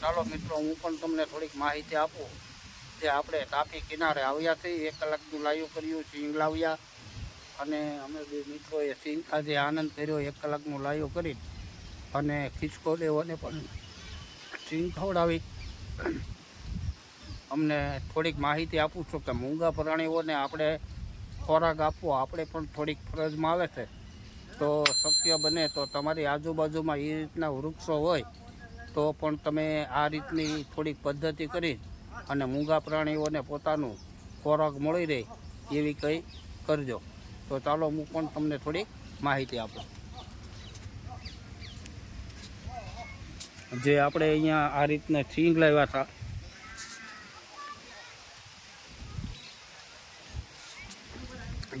ચાલો મિત્રો, હું પણ તમને થોડીક માહિતી આપું જે આપણે તાપી કિનારે આવ્યા છીએ એક કલાકનું લાઈવ કર્યું સિંગ લાવ્યા અને અમે બે મિત્રોએ સિંગ ખાધે આનંદ કર્યો, એક કલાકનું લાઈવ કરી. અને ખિસકો દેવોને પણ સિંગ ખવડાવી. અમને થોડીક માહિતી આપું છું કે મૂંગા પ્રાણીઓને આપણે ખોરાક આપવો આપણે પણ થોડીક ફરજમાં આવે છે. તો શક્ય બને તો તમારી આજુબાજુમાં એ રીતના વૃક્ષો હોય તો પણ તમે આ રીતની થોડીક પદ્ધતિ કરી અને મૂંગા પ્રાણીઓને પોતાનું ખોરાક મળી રહે એવી કંઈ કરજો. તો ચાલો હું પણ તમને થોડીક માહિતી આપું. જે આપણે અહીંયા આ રીતના સિંગ લાવ્યા હતા.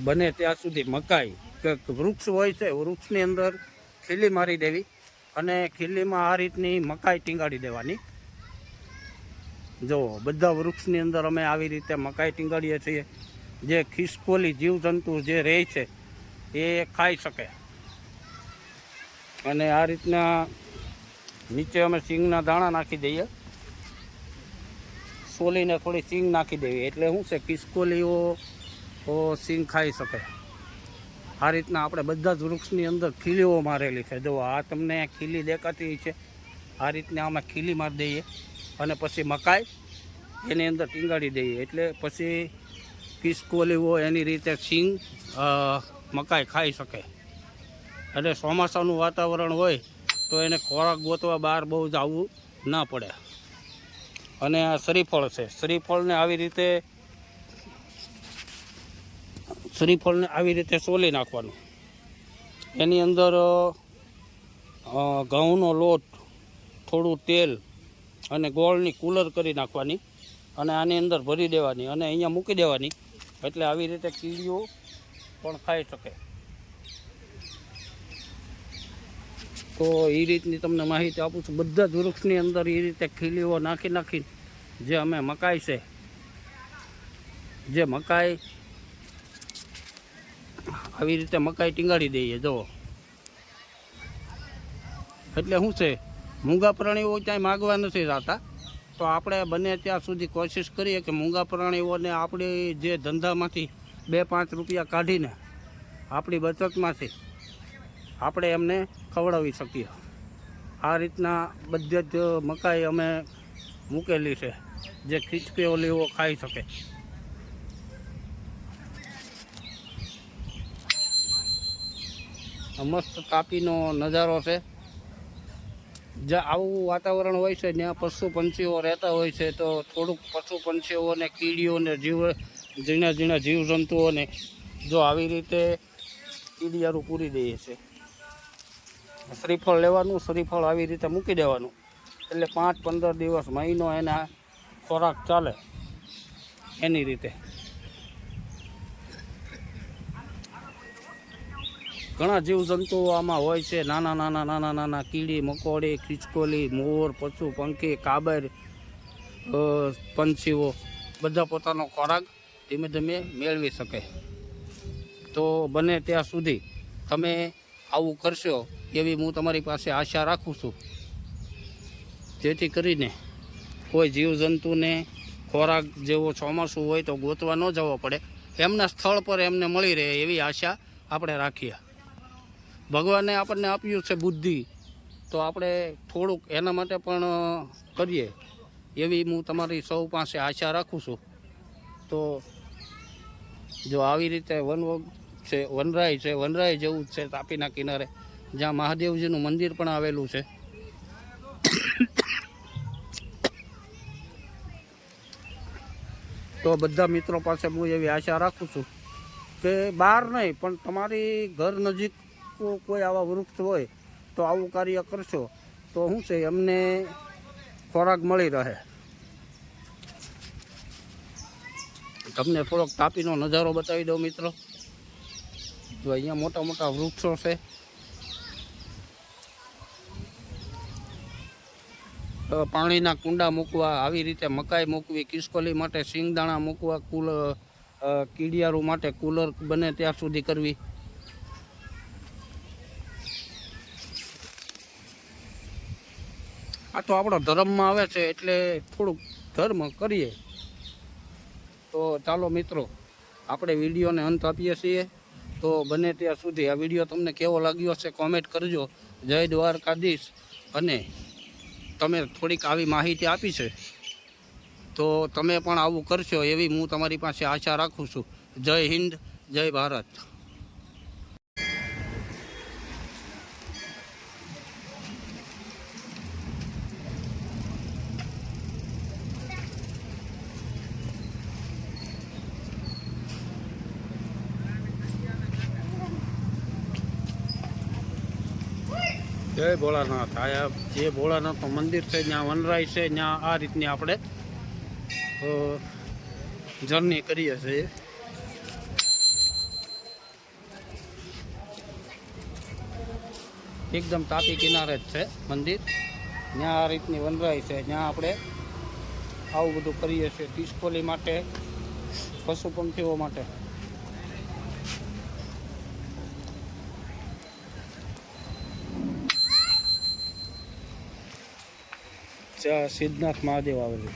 બને ત્યાં સુધી મકાઈ કે વૃક્ષ હોય છે, વૃક્ષની અંદર ખીલી મારી દેવી. અને ખીલીમાં આ રીતની મકાઈ ટીંગાડી દેવાની. જો, બધા વૃક્ષની અંદર અમે આવી રીતે મકાઈ ટીંગાડીએ છીએ. જે ખિસકોલી જીવજંતુ જે રહે છે, એ ખાઈ શકે. અને આ રીતના નીચે અમે સિંગના દાણા નાખી દઈએ. સોલીને થોડી સિંગ નાખી દેવી. એટલે શું છે, ખિસકોલીઓ સિંગ ખાઈ શકે. આ રીતના આપણે બધા જ વૃક્ષની અંદર ખીલીઓ મારેલી છે. જો આ તમને ખીલી દેખાતી છે. આ રીતના અમે ખીલી મારી દઈએ અને પછી મકાઈ એની અંદર ટીંગાડી દઈએ. એટલે પછી કિસકોલીઓ એની રીતે સિંગ મકાઈ ખાઈ શકે. એટલે ચોમાસાનું વાતાવરણ હોય તો એને ખોરાક ગોતવા બહાર બહુ જ આવવું ના પડે. અને આ શ્રીફળ છે. શ્રીફળને આવી રીતે શ્રીફળને આવી રીતે સોલી નાખવાનું. એની અંદર ઘઉંનો લોટ, થોડું તેલ અને ગોળની કુલર કરી નાખવાની અને આની અંદર ભરી દેવાની અને અહીંયા મૂકી દેવાની. એટલે આવી રીતે કીડીઓ પણ ખાઈ શકે. તો એ રીતની તમને માહિતી આપું છું. બધા જ વૃક્ષની અંદર એ રીતે ખીલીઓ નાખી નાખી જે અમે મકાઈ છે, જે મકાઈ આવી રીતે મકાઈ ટીંગાડી દઈએ, જુઓ. એટલે શું છે? મૂંગા પ્રાણીઓ ક્યાંય માગવા નથી જતા. તો આપણે બને ત્યાં સુધી કોશિશ કરીએ કે મૂંગા પ્રાણીઓને આપણી જે ધંધામાંથી બે પાંચ રૂપિયા કાઢીને આપણી બચતમાંથી આપણે એમને ખવડાવી શકીએ. આ રીતના બધે જ મકાઈ અમે મૂકેલી છે, જે ખીચકેલીઓ ખાઈ શકે. મસ્ત તાપીનો નજારો છે. જ્યાં આવું વાતાવરણ હોય છે ત્યાં પશુ પંછીઓ રહેતા હોય છે, તો થોડુંક પશુ પંછીઓને કીડીઓને, જીવ ઝીણા ઝીણા જીવજંતુઓને જો આવી રીતે કીડિયારું પૂરી દઈએ છે. શ્રીફળ લેવાનું, શ્રીફળ આવી રીતે મૂકી દેવાનું. એટલે પાંચ પંદર દિવસ મહિનો એના ખોરાક ચાલે. એની રીતે. ઘણા જીવજંતુઓ આમાં હોય છે. નાના નાના નાના નાના કીડી, મકોડી, ખીચકોલી, મોર, પશુ, પંખી, કાબર પંછીઓ. બધા પોતાનો ખોરાક ધીમે ધીમે મેળવી શકે. તો બને ત્યાં સુધી તમે આવું કરશો એવી હું તમારી પાસે આશા રાખું છું. જેથી કરીને કોઈ જીવજંતુને ખોરાક જેવો ચોમાસું હોય તો ગોતવા ન જવો પડે. એમના સ્થળ પર એમને મળી રહે એવી આશા આપણે રાખીએ. ભગવાને આપણને આપ્યું છે બુદ્ધિ, તો આપણે થોડુંક એના માટે પણ કરીએ. એવી હું તમારી સૌ પાસે આશા રાખું છું. તો જો આવી રીતે વન છે, વનરાય છે, વનરાય જેવું જ છે તાપીના કિનારે, જ્યાં મહાદેવજીનું મંદિર પણ આવેલું છે. તો બધા મિત્રો પાસે હું એવી આશા રાખું છું કે બહાર નહીં, પણ તમારી ઘર નજીક કો- કોઈ આવા વૃક્ષ હોય તો આવું કાર્ય કરશો તો શું છે, એમને ખોરાક મળી રહે. તમને થોડોક તાપીનો નજારો બતાવી દઉં મિત્રો. જો અહીંયા મોટા મોટા વૃક્ષો છે. પાણીના કુંડા મૂકવા, આવી રીતે મકાઈ મૂકવી, કિસકોલી માટે સિંગદાણા મૂકવા, કુલ કીડિયારું માટે કુલર બને ત્યાં સુધી કરવી. આ તો આપણો ધર્મમાં આવે છે એટલે થોડુંક ધર્મ કરીએ. તો ચાલો મિત્રો, આપણે વિડીયોને અંત આપીએ છીએ. તો બને ત્યાં સુધી આ વીડિયો તમને કેવો લાગ્યો છે કોમેન્ટ કરજો. જય દ્વારકાધીશ. અને તમે થોડીક આવી માહિતી આપી છે. તો તમે પણ આવું કરશો એવી હું તમારી પાસે આશા રાખું છું. જય હિન્દ, જય ભારત. જય ભોળાનાથ. આ જે ભોળાનાથનું મંદિર છે, ત્યાં વનરાય છે, ત્યાં આ રીતની આપણે જર્ની કરીએ છીએ. એકદમ તાપી કિનારે જ છે મંદિર. ત્યાં આ રીતની વનરાય છે, ત્યાં આપણે આવું બધું કરીએ છીએ. પિસ્કોલી માટે પશુ પંખીઓ માટે. સિદ્ધનાથ મહાદેવ આવેલું